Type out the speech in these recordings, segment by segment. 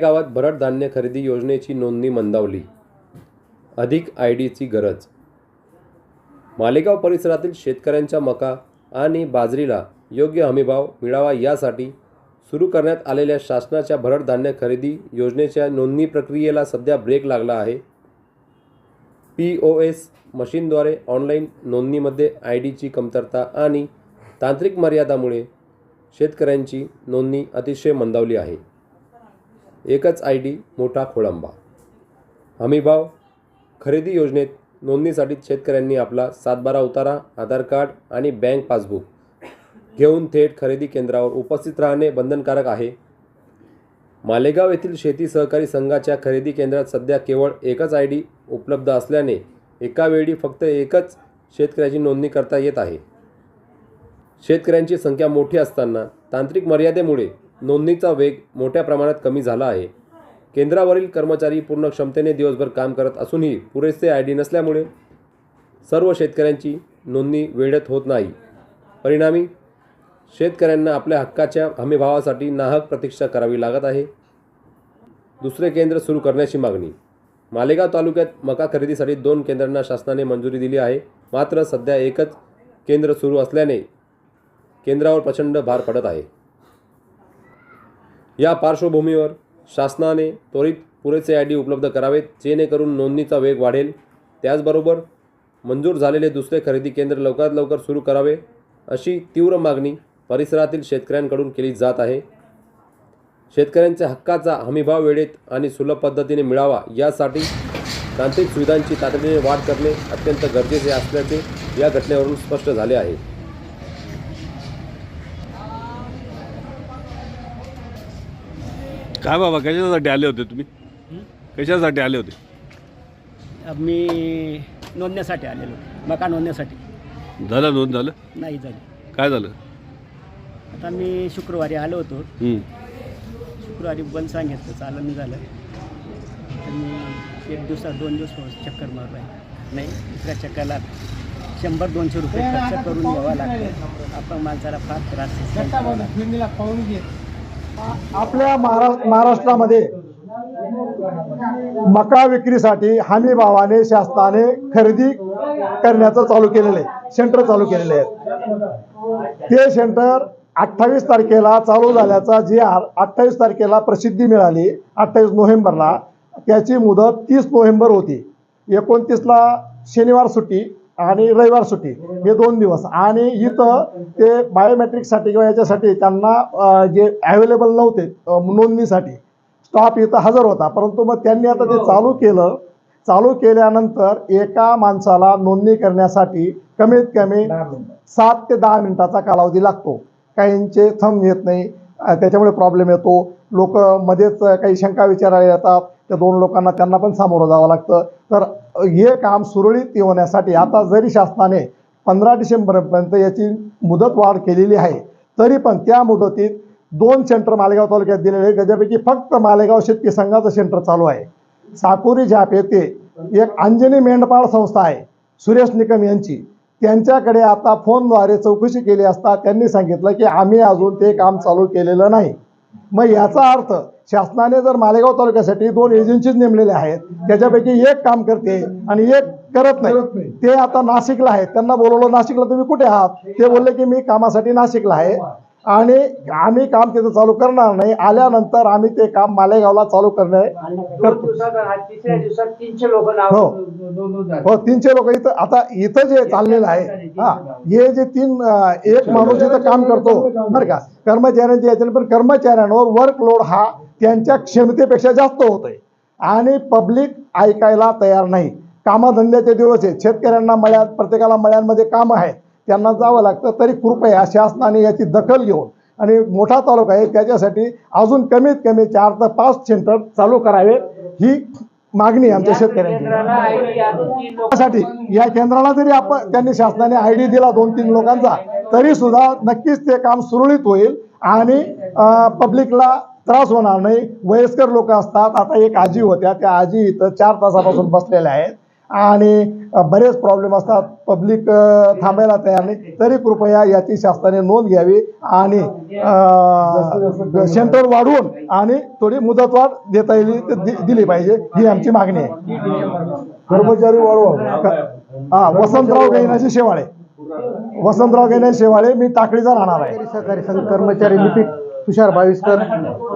गावात भरड धान्य खरेदी योजनेची नोंदणी मंदावली. अधिक आय डीची गरज. मालेगाव परिसरातील शेतकऱ्यांच्या मका आणि बाजरीला योग्य हमीभाव मिळावा यासाठी सुरू करण्यात आलेल्या शासनाच्या भरड धान्य खरेदी योजनेच्या नोंदणी प्रक्रियेला सध्या ब्रेक लागला आहे. पी ओ एस मशीनद्वारे ऑनलाईन नोंदणीमध्ये आय डीची कमतरता आणि तांत्रिक मर्यादामुळे शेतकऱ्यांची नोंदणी अतिशय मंदावली आहे. एकच आय डी मोठा खोळंबा. हमीभाव खरेदी योजनेत नोंदणीसाठी शेतकऱ्यांनी आपला सातबारा उतारा आधार कार्ड आणि बँक पासबुक घेऊन थेट खरेदी केंद्रावर उपस्थित राहणे बंधनकारक आहे. मालेगाव येथील शेती सहकारी संघाच्या खरेदी केंद्रात सध्या केवळ एकच आय डी उपलब्ध असल्याने एकावेळी फक्त एकच शेतकऱ्याची नोंदणी करता येत आहे. शेतकऱ्यांची संख्या मोठी असताना तांत्रिक मर्यादेमुळे नोंदणीचा वेग मोठ्या प्रमाणात कमी झाला आहे. केंद्रावरील कर्मचारी पूर्ण क्षमतेने दिवसभर काम करत असूनही पुरेसे आय डी नसल्यामुळे सर्व शेतकऱ्यांची नोंदणी वेळेत होत नाही. परिणामी शेतकऱ्यांना आपल्या हक्काच्या हमीभावासाठी नाहक प्रतीक्षा करावी लागत आहे. दुसरे केंद्र सुरू करण्याची मागणी. मालेगाव तालुक्यात मका खरेदीसाठी दोन केंद्रांना शासनाने मंजुरी दिली आहे. मात्र सध्या एकच केंद्र सुरू असल्याने केंद्रावर प्रचंड भार पडत आहे. या पार्श्वभूमीवर शासनाने त्वरित पुरेसे आय डी उपलब्ध करावेत जेणेकरून नोंदणीचा वेग वाढेल. त्याचबरोबर मंजूर झालेले दुसरे खरेदी केंद्र लवकरात लवकर सुरू करावे अशी तीव्र मागणी परिसरातील शेतकऱ्यांकडून केली जात आहे. शेतकऱ्यांच्या हक्काचा हमीभाव वेळेत आणि सुलभ पद्धतीने मिळावा यासाठी तांत्रिक सुविधांची तातडीने वाढ करणे अत्यंत गरजेचे असल्याचे या घटनेवरून स्पष्ट झाले आहे. काय बाबा कशासाठी आले होते तुम्ही? कशासाठी आले होते? मी नोंदण्यासाठी आलेलो मका नोंदण्यासाठी. झालं नोंद झालं? नाही झाली. काय झालं? आता मी शुक्रवारी आलो होतो. शुक्रवारी बंद सांगितलं चाललं नाही झालं. तर मी एक दिवसात दोन दिवस चक्कर मारलो. आहे नाही दुसऱ्या चक्करला शंभर दोनशे रुपये खर्च करून यावा लागतो. आपण माणसाला फार त्रास. आपल्या महारा- महाराष्ट्रामध्ये मका विक्रीसाठी हमी भावाने शासनाने खरेदी करण्याचं चालू केलेलं आहे. सेंटर चालू केलेले आहेत ते सेंटर अठ्ठावीस तारखेला चालू झाल्याचा जी अठ्ठावीस तारखेला प्रसिद्धी मिळाली अठ्ठावीस नोव्हेंबरला त्याची मुदत तीस नोव्हेंबर होती. एकोणतीसला शनिवार सुट्टी आणि रविवार सुट्टी हे दोन दिवस. आणि इथं ते बायोमेट्रिकसाठी किंवा याच्यासाठी त्यांना जे अवेलेबल नव्हते नोंदणीसाठी स्टॉप इथं हजर होता. परंतु मग त्यांनी आता ते चालू केलं. चालू केल्यानंतर एका माणसाला नोंदणी करण्यासाठी कमीत कमी सात ते दहा मिनिटाचा कालावधी लागतो. काहींचे थंब येत नाही. त्याच्यामुळे प्रॉब्लेम येतो. लोक मध्येच काही शंका विचारायला येतात. त्या दोन लोकांना त्यांना पण सामोरं जावं लागतं. तर हे काम सुरळीत होण्यासाठी आता जरी शासनाने पंधरा डिसेंबरपर्यंत याची मुदत वाढ केलेली आहे तरी पण त्या मुदतीत दोन सेंटर मालेगाव तालुक्यात दिलेले आहेत. त्याच्यापैकी फक्त मालेगाव शेतकी संघाचं सेंटर चालू आहे. साकुरी झाप येथे एक अंजनी मेंढपाळ संस्था आहे. सुरेश निकम यांची. त्यांच्याकडे आता फोनद्वारे चौकशी केली असता त्यांनी सांगितलं की आम्ही अजून ते काम चालू केलेलं नाही. मग याचा अर्थ शासनाने जर मालेगाव तालुक्यासाठी दोन एजन्सीज नेमलेल्या आहेत त्याच्यापैकी एक काम करते आणि एक करत नाही. ते आता नाशिकला आहेत. त्यांना बोलवलं नाशिकला तुम्ही कुठे आहात? ते बोलले की मी कामासाठी नाशिकला आहे. आणि आम्ही काम तिथं चालू करणार नाही. आल्यानंतर आम्ही ते काम मालेगावला चालू करणे करतो तिसऱ्या दिवसात तीनशे लोक हो. हो तीनशे लोक इथं आता इथं जे चाललेलं आहे हा हे जे तीन अं, एक माणूस इथं काम करतो बरं का? कर्मचाऱ्यांचे याच्या पण कर्मचाऱ्यांवर वर्कलोड हा त्यांच्या क्षमतेपेक्षा जास्त होतोय. आणि पब्लिक ऐकायला तयार नाही. कामधंद्याचे दिवस आहेत. शेतकऱ्यांना मळ्यात प्रत्येकाला मळ्यांमध्ये काम आहेत. त्यांना जावं लागतं तरी कृपया शासनाने याची दखल घेऊन आणि मोठा तालुका आहे त्याच्यासाठी अजून कमीत कमी चार ते पाच सेंटर चालू करावे ही मागणी आमच्या शेतकऱ्यांची. त्यासाठी या केंद्राला जरी आपण त्यांनी शासनाने आय डी दिला दोन तीन लोकांचा तरी सुद्धा नक्कीच ते काम सुरळीत होईल आणि पब्लिकला त्रास होणार नाही. वयस्कर लोक असतात आता एक आजी होत्या त्या आजी इथं चार तासापासून बसलेल्या आहेत. आणि बरेच प्रॉब्लेम असतात. पब्लिक थांबायला तयार नाही. तरी कृपया याची शासनाने नोंद घ्यावी आणि सेंटर वाढवून आणि थोडी मुदतवाढ देता येईल दिली पाहिजे. ही आमची मागणी आहे. कर्मचारी वाढवा. हा वसंतराव गैनाची शेवाळे. वसंतराव गैना शेवाळे मी टाकळीचा राहणार आहे. सहकारी संघ कर्मचारी लिपिक तुषार बावीसकर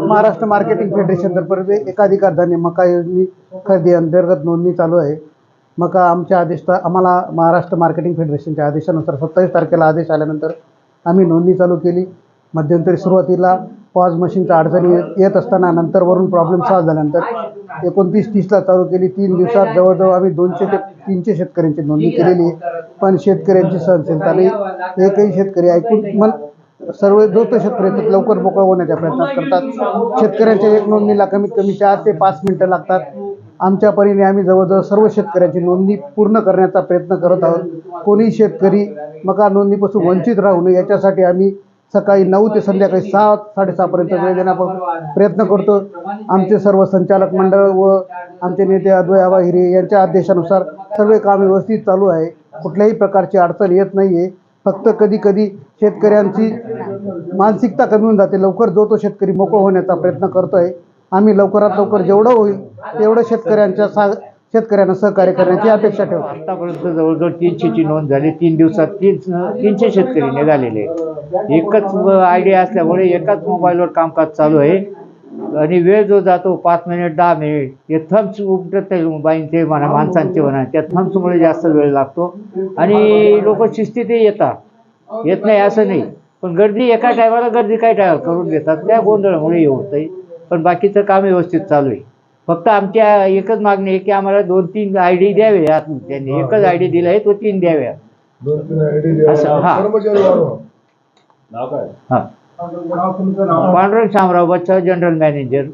महाराष्ट्र मार्केटिंग फेडरेशन तर्फे एकाधिकार धान्य मका योजने खरेदी अंतर्गत नोंदणी चालू आहे. मग आमच्या आदेश आम्हाला महाराष्ट्र मार्केटिंग फेडरेशनच्या आदेशानुसार सत्तावीस तारखेला आदेश आल्यानंतर आम्ही नोंदणी चालू केली. मध्यंतरी सुरुवातीला पॉज मशीनच्या अडचणी येत- येत असताना नंतर वरून प्रॉब्लेम सॉल्व्ह झाल्यानंतर एकोणतीस तीसला चालू केली. तीन दिवसात जवळजवळ आम्ही दोनशे ते तीनशे शेतकऱ्यांची नोंदणी केलेली आहे. पण शेतकऱ्यांची सहनशीलता नाही. एकही शेतकरी ऐकून मन सर्व जो तो शेतकरी येतात लवकर मोकळा होण्याच्या प्रयत्नात करतात. शेतकऱ्यांच्या एक नोंदणीला कमीत कमी चार ते पाच मिनटं लागतात. आमच्या परीने आम्ही जवळजवळ सर्व शेतकऱ्यांची नोंदणी पूर्ण करण्याचा प्रयत्न करत आहोत. कोणी शेतकरी मका नोंदणीपासून वंचित राहू नये याच्यासाठी आम्ही सकाळी नऊ ते संध्याकाळी सहा साडेसहापर्यंत वेळ देण्याचा प्रयत्न करतो. आमचे सर्व संचालक मंडळ व आमचे नेते अद्वय आबा हिरे यांच्या आदेशानुसार सर्व काम व्यवस्थित चालू आहे. कुठल्याही प्रकारची अडचण येत नाही आहे फक्त कधी कधी शेतकऱ्यांची मानसिकता कमी होऊन जाते. लवकर जो तो शेतकरी मोकळ होण्याचा प्रयत्न करतोय आम्ही लवकरात लवकर जेवढं होईल तेवढं शेतकऱ्यांच्या सा शेतकऱ्यांना सहकार्य करण्याची अपेक्षा ठेवतो. आतापर्यंत जवळजवळ तीनशेची नोंद झाली. तीन दिवसात तीन तीनशे शेतकरी निघालेले. एकच आयडिया असल्यामुळे एकाच मोबाईलवर कामकाज चालू आहे. आणि वेळ जो जातो पाच मिनिट दहा मिनिट हे थम्स उपटत बाईंचे म्हणा माणसांचे म्हणा. त्या थम्समुळे जास्त वेळ लागतो. आणि लोक शिस्तीतही येतात. येत नाही असं नाही. पण गर्दी एका टायमाला गर्दी काय टायमाला करून घेतात त्या गोंधळामुळे हे होतंय. पण बाकीचं काम व्यवस्थित चालू आहे. फक्त आमच्या एकच मागणी आहे की आम्हाला दोन तीन आय डी द्यावे त्यांनी एकच आय डी दिला आहे तो तीन द्याव्या. असं हा. हा. पांडुरंग शामराव बच्चा जनरल मॅनेजर